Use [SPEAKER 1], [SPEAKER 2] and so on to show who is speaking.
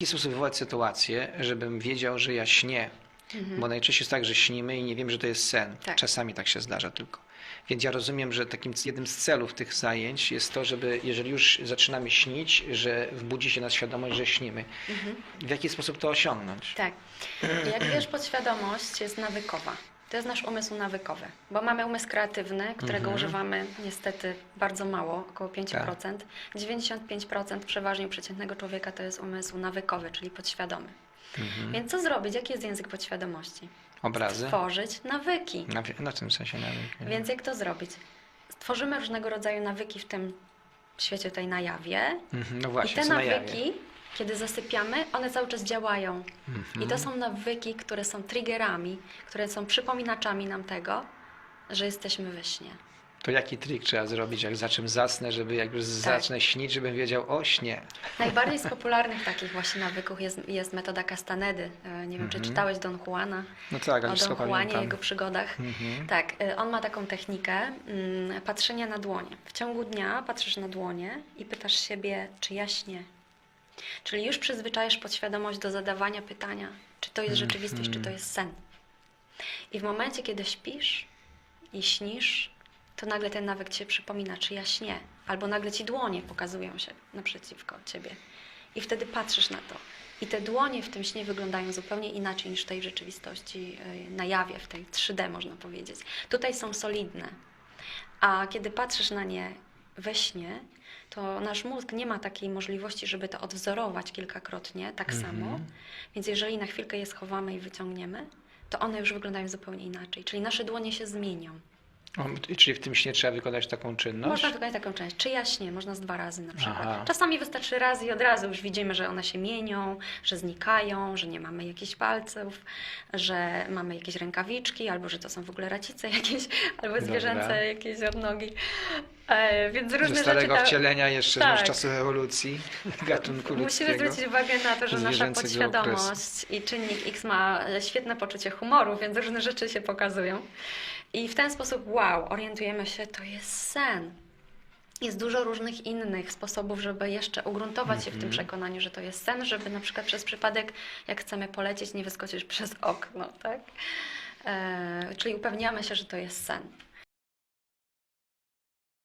[SPEAKER 1] jaki sposób wywołać sytuację, żebym wiedział, że ja śnię? Bo najczęściej jest tak, że śnimy i nie wiem, że to jest sen.
[SPEAKER 2] Mhm. Tak.
[SPEAKER 1] Czasami tak się zdarza tylko. Więc ja rozumiem, że takim jednym z celów tych zajęć jest to, żeby jeżeli już zaczynamy śnić, że wbudzi się nas świadomość, że śnimy. W jaki sposób to osiągnąć?
[SPEAKER 2] Tak. Jak wiesz, podświadomość jest nawykowa. To jest nasz umysł nawykowy, bo mamy umysł kreatywny, którego
[SPEAKER 1] Mhm.
[SPEAKER 2] używamy niestety bardzo mało, około 5%. 95% przeważnie u przeciętnego człowieka to jest umysł nawykowy, czyli podświadomy.
[SPEAKER 1] Mhm.
[SPEAKER 2] Więc co zrobić? Jaki jest język podświadomości?
[SPEAKER 1] Obrazy?
[SPEAKER 2] Stworzyć nawyki.
[SPEAKER 1] Na, na tym sensie nawet. nie?
[SPEAKER 2] Więc jak to zrobić? Stworzymy różnego rodzaju nawyki w tym świecie tutaj na jawie.
[SPEAKER 1] Mhm, No
[SPEAKER 2] I
[SPEAKER 1] właśnie,
[SPEAKER 2] te
[SPEAKER 1] na jawie.
[SPEAKER 2] nawyki, kiedy zasypiamy, one cały czas działają.
[SPEAKER 1] Mhm.
[SPEAKER 2] I to są nawyki, które są triggerami, które są przypominaczami nam tego, że jesteśmy we śnie.
[SPEAKER 1] To jaki trik trzeba zrobić, jak za czym zasnę, żeby jak już
[SPEAKER 2] Tak.
[SPEAKER 1] zacznę śnić, żebym wiedział, o śnie.
[SPEAKER 2] Najbardziej z popularnych takich właśnie nawyków jest, jest metoda Castanedy. E, Nie wiem, czy
[SPEAKER 1] Mhm.
[SPEAKER 2] czytałeś Don Juana,
[SPEAKER 1] No tak, ale
[SPEAKER 2] o Don Juanie,
[SPEAKER 1] pamiętam.
[SPEAKER 2] jego przygodach.
[SPEAKER 1] Mhm.
[SPEAKER 2] Tak, e, on ma taką technikę mm, patrzenia na dłonie. W ciągu dnia patrzysz na dłonie i pytasz siebie, czy ja śnię. Czyli już przyzwyczajasz podświadomość do zadawania pytania, czy to jest rzeczywistość, czy to jest sen. I w momencie, kiedy śpisz i śnisz, to nagle ten nawyk ci się przypomina, czy ja śnię. Albo nagle ci dłonie pokazują się naprzeciwko ciebie. I wtedy patrzysz na to. I te dłonie w tym śnie wyglądają zupełnie inaczej niż w tej rzeczywistości yy, na jawie, w tej 3D można powiedzieć. Tutaj są solidne. A kiedy patrzysz na nie we śnie, to nasz mózg nie ma takiej możliwości, żeby to odwzorować kilkakrotnie tak samo. Więc jeżeli na chwilkę je schowamy i wyciągniemy, to one już wyglądają zupełnie inaczej. Czyli nasze dłonie się zmienią.
[SPEAKER 1] O, Czyli w tym śnie trzeba wykonać taką czynność?
[SPEAKER 2] Można wykonać taką część. Czy ja śnię? Można z dwa razy na przykład.
[SPEAKER 1] Aha.
[SPEAKER 2] Czasami wystarczy raz i od razu już widzimy, że one się mienią, że znikają, że nie mamy jakichś palców, że mamy jakieś rękawiczki, albo że to są w ogóle racice jakieś, albo
[SPEAKER 1] Dobra.
[SPEAKER 2] zwierzęce jakieś odnogi. E, więc
[SPEAKER 1] Ze
[SPEAKER 2] różne
[SPEAKER 1] starego
[SPEAKER 2] rzeczy...
[SPEAKER 1] wcielenia jeszcze
[SPEAKER 2] Tak.
[SPEAKER 1] z czasów ewolucji gatunku
[SPEAKER 2] Musimy
[SPEAKER 1] ludzkiego.
[SPEAKER 2] zwrócić uwagę na to, że nasza podświadomość i czynnik X ma świetne poczucie humoru, więc różne rzeczy się pokazują. I w ten sposób, wow, orientujemy się, to jest sen. Jest dużo różnych innych sposobów, żeby jeszcze ugruntować się w tym przekonaniu, że to jest sen, żeby na przykład przez przypadek, jak chcemy polecieć, nie wyskoczyć przez okno, tak? E, czyli upewniamy się, że to jest sen.